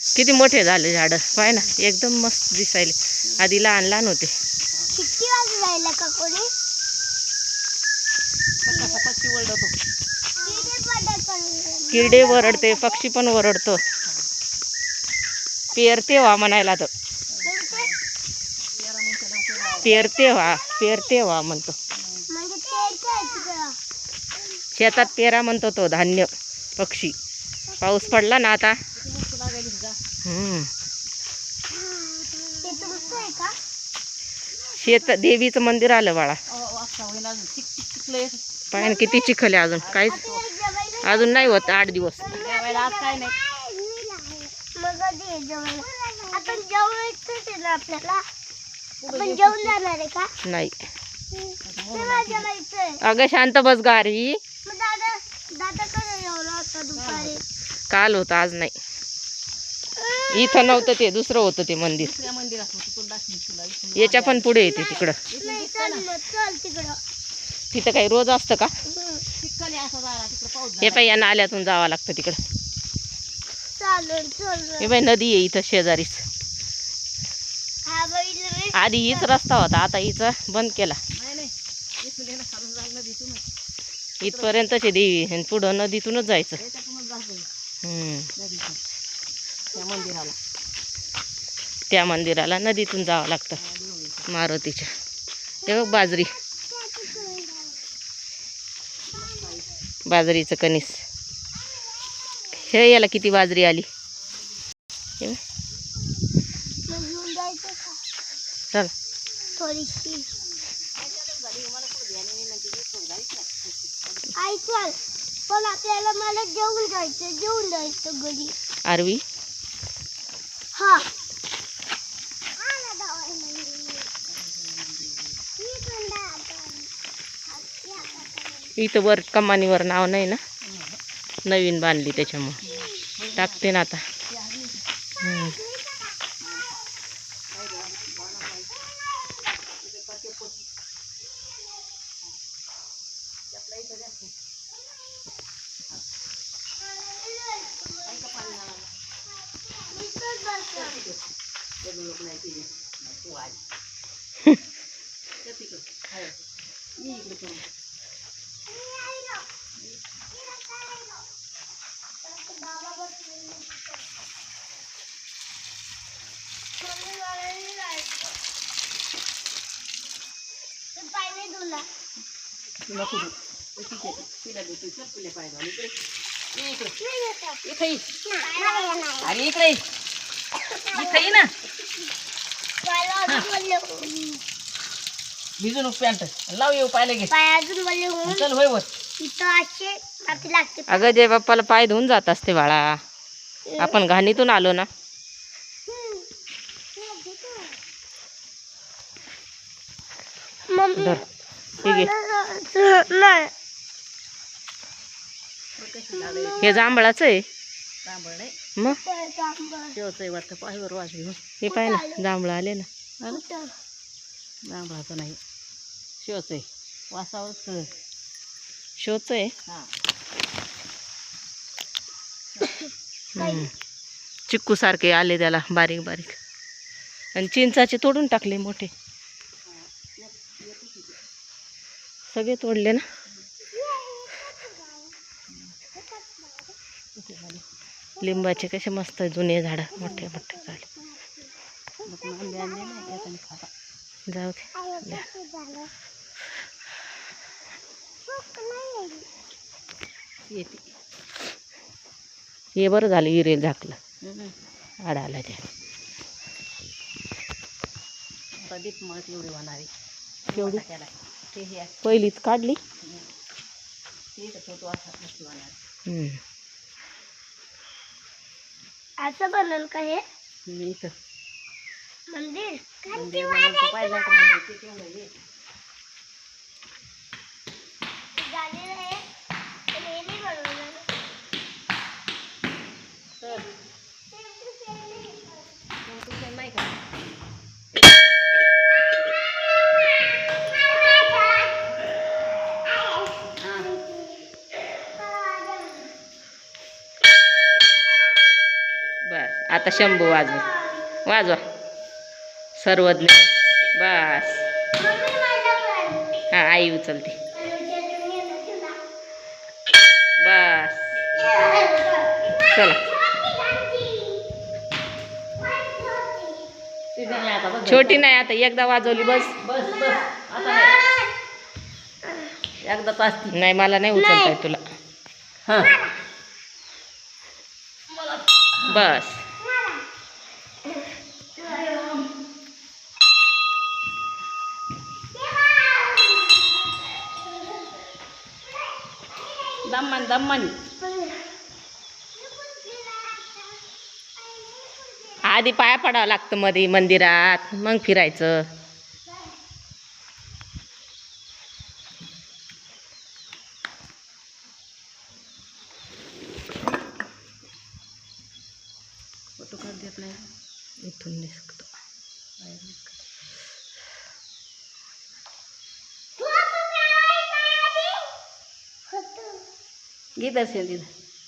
किती मोठे झाले झाडं? पाय ना एकदम मस्त दिसायले. आधी लहान लहान होते. किती जायला का कोणी? किडे वरडते. पक्षी पण वरडतो. पेरते व्हा म्हणायला तर पेरते व्हा पेरते व्हा म्हणतो. म्हणजे शेतात पेरा म्हणतो तो धान्य पक्षी. पाऊस पडला ना आता हम्म. ते तुमचं आहे का शेत देवीचं मंदिर आलं बाळा. पाय किती चिखल आहे अजून. काहीच अजून नाही होत आठ दिवस. जेवायला आज काय नाही. अगं शांत बस गारी. मग दादा दादा कधी जेवला होता दुपारी? काल होतं आज नाही. इथं नव्हतं ते दुसरं होतं ते मंदिर. दुसऱ्या मंदिरात होती तुला दाखवीन तुला? इथून याच्या पण पुढे येते तिकडं. नाही चल मग चल तिकडं. तिथं काही रोज असतं का? हे. पाय या नाल्यातून जावं लागतं तिकडं. हे बाई नदी आहे इथं शेजारीच. हा आधी हीच रस्ता होता आता हिचा बंद केला. इथपर्यंतच आहे देवी आणि पुढं नदीतूनच जायचं त्याच्यातूनच जायचं हम्म. नदीतून त्या मंदिराला. त्या मंदिराला नदीतून जावं लागतं. मारुतीच्या. हे बघ बाजरी. बाजरीचं कणीस. हे याला किती बाजरी आली? हे चल. थोडीशी इथं वर कमानीवर नाव नाही ना? नवीन बांधली त्याच्यामुळं. टाकते ना आता हम्म. पाणी धुला नको देऊ. ते ठीक आहे. तिला देतो. चल तुला पाय घालू. इकडे. ये इकडे. नाही येतं. इथे ये. नाही, नाही. अरे इकडे ये. इथे ये ना. पायाला अजून वल्ले होऊन. भिजू नको पॅन्ट. लाव येऊ चल होय वर अगं जय बाप्पाला पाय धुवून जात असते बाळा. आपण घाणीतून आलो ना. मम्मी धर. ठीक आहे नाही. हे जांभळाचं आहे. मग? हे पाय ना जांभळं आले ना. तांबळाचं नाही. शेवचं आहे वासावरच कळलं. शोच आहे हा. चिक्कू सारखे आले त्याला बारीक बारीक. आणि चिंचाचे तोडून टाकले मोठे. सगळे तोडले ना? लिंबाचे कसे मस्त जुने झाडं मोठे मोठे झाले जाऊ दे हे बरं झालं इरेल झाकलं. आड आला त्या आता दीप मग एवढी होणारी केवढी? त्याला ते हे आहे. पहिलीच काढली ते असा. असं बनल का हे? मी इथं. मंदिर? आता शंभू वाजवा. वाजवा. सर्वज्ञ. बस. हां आई उचलते. बस. चला. छोटी नाही आता एकदा वाजवली बस. बस एकदाच असती. नाही मला नाही उचलता येत तुला. हां. बस. दम्मानी दम्मानी आधी पाया पडावं लागतं मध्ये मंदिरात. मग फिरायचं. फोटो काढ देत नाही इथून दिसतो घे दर्शन तिथं